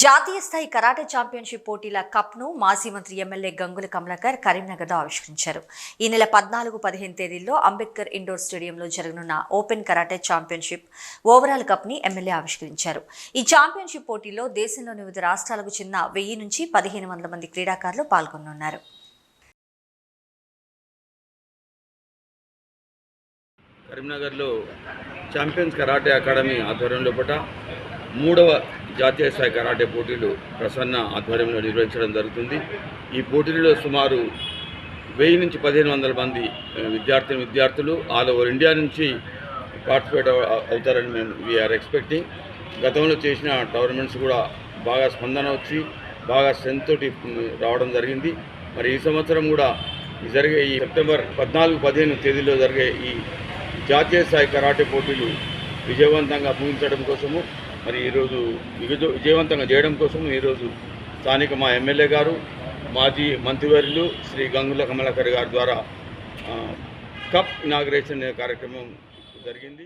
జాతీయ స్థాయి karate championship పోటీల కప్ను మాజీ మంత్రి ఎమ్మెల్యే గంగుల కమలాకర్ కరీంనగర్లో ఆవిష్కరించారు. ఈ నెల పద్నాలుగు పదిహేను తేదీల్లో అంబేద్కర్ ఇండోర్ స్టేడియంలో జరగనున్న ఓపెన్ కరాటే ఛాంపియన్షిప్ ఓవరాల్ కప్ని ఎమ్మెల్యే ఆవిష్కరించారు. ఈ ఛాంపియన్షిప్ పోటీలో దేశంలోని వివిధ రాష్ట్రాలకు చెందిన వెయ్యి నుంచి పదిహేను వందల మంది క్రీడాకారులు పాల్గొనున్నారు కరీంనగర్లో ఛాంపియన్స్ కరాటే అకాడమీ ఆధ్వర్యంలో పట మూడవ జాతీయ స్థాయి కరాటే పోటీలు ప్రసన్న ఆధ్వర్యంలో నిర్వహించడం జరుగుతుంది. ఈ పోటీలలో సుమారు వెయ్యి నుంచి పదిహేను వందల మంది విద్యార్థిని విద్యార్థులు ఆల్ ఓవర్ ఇండియా నుంచి పార్టిసిపేట్ అవుతారని మేము వీఆర్ ఎక్స్పెక్టింగ్ గతంలో చేసిన టోర్నమెంట్స్ కూడా బాగా స్పందన వచ్చి బాగా స్ట్రెంత్ తోటి రావడం జరిగింది. మరి ఈ సంవత్సరం కూడా జరిగే ఈ సెప్టెంబర్ పద్నాలుగు పదిహేను తేదీలో జరిగే ఈ జాతీయ స్థాయి కరాటే పోటీలు విజయవంతంగా ముగించడం కోసము మరి ఈరోజు విజయ విజయవంతంగా చేయడం కోసం ఈరోజు స్థానిక మా ఎమ్మెల్యే గారు మాజీ మంత్రివర్యులు శ్రీ గంగుల కమలాకర్ గారి ద్వారా కప్ ఇనాగ్రేషన్ కార్యక్రమం జరిగింది.